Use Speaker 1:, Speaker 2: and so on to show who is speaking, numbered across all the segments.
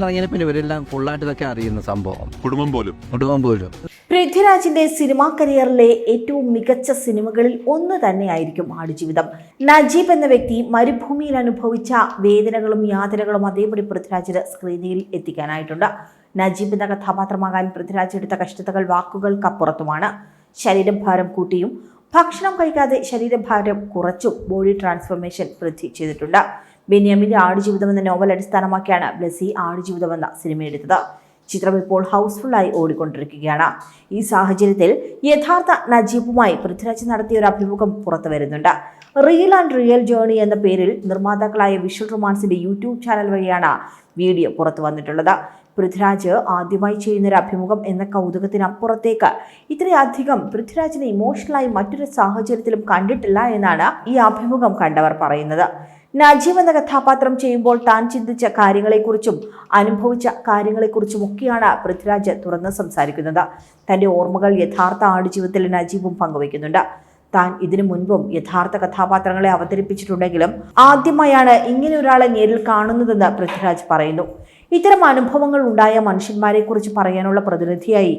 Speaker 1: ഇറങ്ങിയ പിന്നെ ഇവരെല്ലാം ഫുള്ളായിട്ട് ഇതൊക്കെ അറിയുന്ന സംഭവം.
Speaker 2: കുടുംബം പോലും.
Speaker 1: കുടുംബം പോലും.
Speaker 3: പൃഥ്വിരാജിന്റെ സിനിമാ കരിയറിലെ ഏറ്റവും മികച്ച സിനിമകളിൽ ഒന്ന് തന്നെയായിരിക്കും ആടുജീവിതം. നജീബ് എന്ന വ്യക്തി മരുഭൂമിയിൽ അനുഭവിച്ച വേദനകളും യാതനകളും അതേപടി പൃഥ്വിരാജിന് സ്ക്രീനിൽ എത്തിക്കാനായിട്ടുണ്ട്. നജീബ് എന്ന കഥാപാത്രമാകാൻ പൃഥ്വിരാജ് എടുത്ത കഷ്ടതകൾ വാക്കുകൾക്കപ്പുറത്തുമാണ്. ശരീരഭാരം കൂട്ടിയും ഭക്ഷണം കഴിക്കാതെ ശരീരഭാരം കുറച്ചും ബോഡി ട്രാൻസ്ഫോർമേഷൻ പൃഥ്വി ചെയ്തിട്ടുണ്ട്. ബെന്യാമിന്റെ ആടുജീവിതം എന്ന നോവൽ അടിസ്ഥാനമാക്കിയാണ് ബ്ലസി ആടുജീവിതം എന്ന സിനിമ എടുത്തത് ചിത്രം ഇപ്പോൾ ഹൗസ്ഫുള്ളായി ഓടിക്കൊണ്ടിരിക്കുകയാണ്. ഈ സാഹചര്യത്തിൽ യഥാർത്ഥ നജീബുമായി പൃഥ്വിരാജ് നടത്തിയ ഒരു അഭിമുഖം പുറത്തു വരുന്നുണ്ട്. റിയൽ ആൻഡ് റിയൽ ജേണി എന്ന പേരിൽ നിർമ്മാതാക്കളായ വിഷ്വൽ റൊമാൻസിന്റെ യൂട്യൂബ് ചാനൽ വഴിയാണ് വീഡിയോ പുറത്തു വന്നിട്ടുള്ളത്. പൃഥ്വിരാജ് ആദ്യമായി ചെയ്യുന്ന ഒരു അഭിമുഖം എന്ന കൗതുകത്തിനപ്പുറത്തേക്ക് ഇത്രയധികം പൃഥ്വിരാജിനെ ഇമോഷണലായി മറ്റൊരു സാഹചര്യത്തിലും കണ്ടിട്ടില്ല എന്നാണ് ഈ അഭിമുഖം കണ്ടവർ പറയുന്നത്. നജീബ് എന്ന കഥാപാത്രം ചെയ്യുമ്പോൾ താൻ ചിന്തിച്ച കാര്യങ്ങളെക്കുറിച്ചും അനുഭവിച്ച കാര്യങ്ങളെക്കുറിച്ചും ഒക്കെയാണ് പൃഥ്വിരാജ് തുറന്ന് സംസാരിക്കുന്നത്. തന്റെ ഓർമ്മകൾ യഥാർത്ഥ ആടുജീവിതത്തിൽ നജീബും പങ്കുവയ്ക്കുന്നുണ്ട്. താൻ ഇതിനു മുൻപും യഥാർത്ഥ കഥാപാത്രങ്ങളെ അവതരിപ്പിച്ചിട്ടുണ്ടെങ്കിലും ആദ്യമായാണ് ഇങ്ങനെ ഒരാളെ നേരിൽ കാണുന്നതെന്ന് പൃഥ്വിരാജ് പറയുന്നു. ഇത്തരം അനുഭവങ്ങൾ ഉണ്ടായ മനുഷ്യന്മാരെക്കുറിച്ച് പറയാനുള്ള പ്രതിനിധിയായി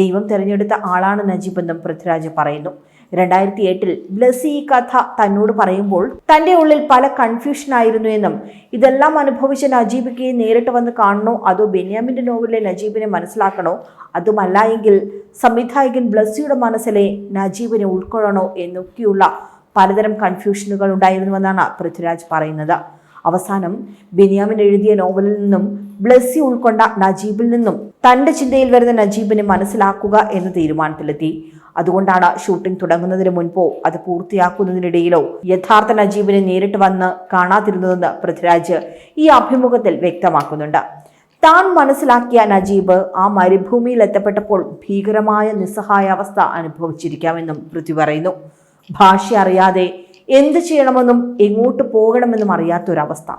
Speaker 3: ദൈവം തിരഞ്ഞെടുത്ത ആളാണ് നജീബ് എന്നും പൃഥ്വിരാജ് പറയുന്നു. രണ്ടായിരത്തി എട്ടിൽ ബ്ലസി ഈ കഥ തന്നോട് പറയുമ്പോൾ തന്റെ ഉള്ളിൽ പല കൺഫ്യൂഷൻ ആയിരുന്നു എന്നും ഇതെല്ലാം അനുഭവിച്ച നജീബിക്ക് നേരിട്ട് വന്ന് കാണണോ അതോ ബെന്യാമിന്റെ നോവലിലെ നജീബിനെ മനസ്സിലാക്കണോ? അതുമല്ല എങ്കിൽ സംവിധായകൻ ബ്ലസ്സിയുടെ മനസ്സിലെ നജീബിനെ ഉൾക്കൊള്ളണോ എന്നൊക്കെയുള്ള പലതരം കൺഫ്യൂഷനുകൾ ഉണ്ടായിരുന്നുവെന്നാണ് പൃഥ്വിരാജ് പറയുന്നത്. അവസാനം ബെന്യാമിൻ എഴുതിയ നോവലിൽ നിന്നും ബ്ലസ്സി ഉൾക്കൊണ്ട നജീബിൽ നിന്നും തന്റെ ചിന്തയിൽ വരുന്ന നജീബിനെ മനസ്സിലാക്കുക എന്ന തീരുമാനത്തിലെത്തി. അതുകൊണ്ടാണ് ഷൂട്ടിംഗ് തുടങ്ങുന്നതിന് മുൻപോ അത് പൂർത്തിയാക്കുന്നതിനിടയിലോ യഥാർത്ഥ നജീബിനെ നേരിട്ട് വന്ന് കാണാതിരുന്നതെന്ന് പൃഥ്വിരാജ് ഈ അഭിമുഖത്തിൽ വ്യക്തമാക്കുന്നുണ്ട്. താൻ മനസ്സിലാക്കിയ നജീബ് ആ മരുഭൂമിയിൽ എത്തപ്പെട്ടപ്പോൾ ഭീകരമായ നിസ്സഹായാവസ്ഥ അനുഭവിച്ചിരിക്കാമെന്നും പൃഥ്വി പറയുന്നു. ഭാഷ അറിയാതെ എന്ത് ചെയ്യണമെന്നും എങ്ങോട്ട് പോകണമെന്നും അറിയാത്തൊരവസ്ഥ.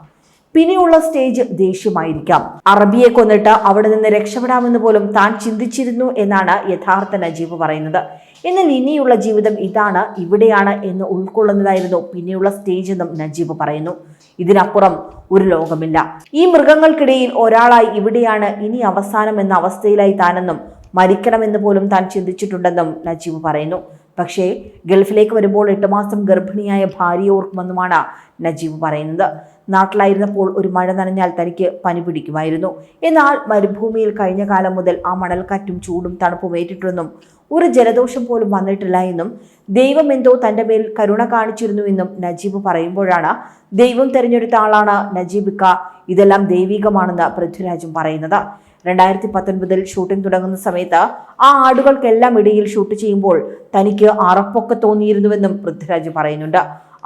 Speaker 3: പിന്നെയുള്ള സ്റ്റേജ് ദേഷ്യമായിരിക്കാം. അറബിയെ കൊന്നിട്ട് അവിടെ നിന്ന് രക്ഷപ്പെടാമെന്ന് പോലും താൻ ചിന്തിച്ചിരുന്നു എന്നാണ് യഥാർത്ഥ നജീബ് പറയുന്നത്. എന്നാൽ ഇനിയുള്ള ജീവിതം ഇതാണ് ഇവിടെയാണ് എന്ന് ഉൾക്കൊള്ളുന്നതായിരുന്നു പിന്നെയുള്ള സ്റ്റേജ് എന്നും നജീബ് പറയുന്നു. ഇതിനപ്പുറം ഒരു ലോകമില്ല. ഈ മൃഗങ്ങൾക്കിടയിൽ ഒരാളായി ഇവിടെയാണ് ഇനി അവസാനം എന്ന അവസ്ഥയിലായി താനെന്നും മരിക്കണമെന്ന് പോലും താൻ ചിന്തിച്ചിട്ടുണ്ടെന്നും നജീബ് പറയുന്നു. പക്ഷേ ഗൾഫിലേക്ക് വരുമ്പോൾ എട്ട് മാസം ഗർഭിണിയായ ഭാര്യയെ ഓർക്കുമെന്നുമാണ് നജീബ് പറയുന്നത്. നാട്ടിലായിരുന്നപ്പോൾ ഒരു മഴ നനഞ്ഞാൽ തനിക്ക് പനി പിടിക്കുമായിരുന്നു. എന്നാൽ മരുഭൂമിയിൽ കഴിഞ്ഞ കാലം മുതൽ ആ മണൽക്കാറ്റും ചൂടും തണുപ്പും ഏറ്റിട്ടുണ്ടെന്നും ഒരു ജലദോഷം പോലും വന്നിട്ടില്ല എന്നും ദൈവം എന്തോ തന്റെ മേൽ കരുണ കാണിച്ചിരുന്നു എന്നും നജീബ് പറയുമ്പോഴാണ് ദൈവം തിരഞ്ഞെടുത്ത ആളാണ് നജീബിക്ക ഇതെല്ലാം ദൈവികമാണെന്ന് പൃഥ്വിരാജും പറയുന്നത്. രണ്ടായിരത്തി പത്തൊൻപതിൽ ഷൂട്ടിംഗ് തുടങ്ങുന്ന സമയത്ത് ആ ആടുകൾക്കെല്ലാം ഇടയിൽ ഷൂട്ട് ചെയ്യുമ്പോൾ തനിക്ക് അറപ്പൊക്കെ തോന്നിയിരുന്നുവെന്നും പൃഥ്വിരാജ് പറയുന്നുണ്ട്.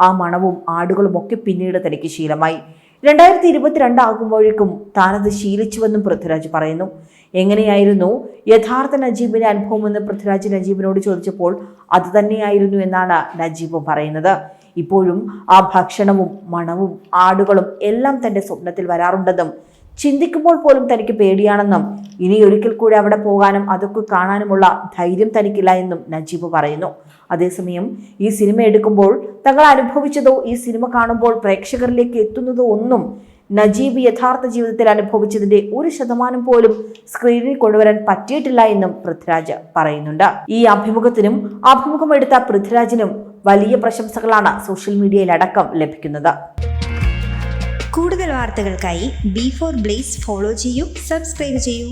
Speaker 3: ആ മണവും ആടുകളും ഒക്കെ പിന്നീട് തനിക്ക് ശീലമായി. രണ്ടായിരത്തി ഇരുപത്തിരണ്ട് ആകുമ്പോഴേക്കും താനത് ശീലിച്ചുവെന്നും പൃഥ്വിരാജ് പറയുന്നു. എങ്ങനെയായിരുന്നു യഥാർത്ഥ നജീബിന്റെ അനുഭവമെന്ന് പൃഥ്വിരാജ് നജീബിനോട് ചോദിച്ചപ്പോൾ അത് തന്നെയായിരുന്നു എന്നാണ് നജീബ് പറയുന്നത്. ഇപ്പോഴും ആ ഭക്ഷണവും മണവും ആടുകളും എല്ലാം തന്റെ സ്വപ്നത്തിൽ വരാറുണ്ടെന്നും ചിന്തിക്കുമ്പോൾ പോലും തനിക്ക് പേടിയാണെന്നും ഇനി ഒരിക്കൽ കൂടി അവിടെ പോകാനും അതൊക്കെ കാണാനുമുള്ള ധൈര്യം തനിക്കില്ല എന്നും നജീബ് പറയുന്നു. അതേസമയം ഈ സിനിമ എടുക്കുമ്പോൾ തങ്ങൾ അനുഭവിച്ചതോ ഈ സിനിമ കാണുമ്പോൾ പ്രേക്ഷകരിലേക്ക് എത്തുന്നതോ ഒന്നും നജീബ് യഥാർത്ഥ ജീവിതത്തിൽ അനുഭവിച്ചതിന്റെ ഒരു ശതമാനം പോലും സ്ക്രീനിൽ കൊണ്ടുവരാൻ പറ്റിയിട്ടില്ല എന്നും പൃഥ്വിരാജ് പറയുന്നുണ്ട്. ഈ അഭിമുഖത്തിനും അഭിമുഖം എടുത്ത പൃഥ്വിരാജിനും വലിയ പ്രശംസകളാണ് സോഷ്യൽ മീഡിയയിലടക്കം ലഭിക്കുന്നത്.
Speaker 4: കൂടുതൽ വാർത്തകൾക്കായി ബി ഫോർ ബ്ലേസ് ഫോളോ ചെയ്യൂ സബ്സ്ക്രൈബ് ചെയ്യൂ.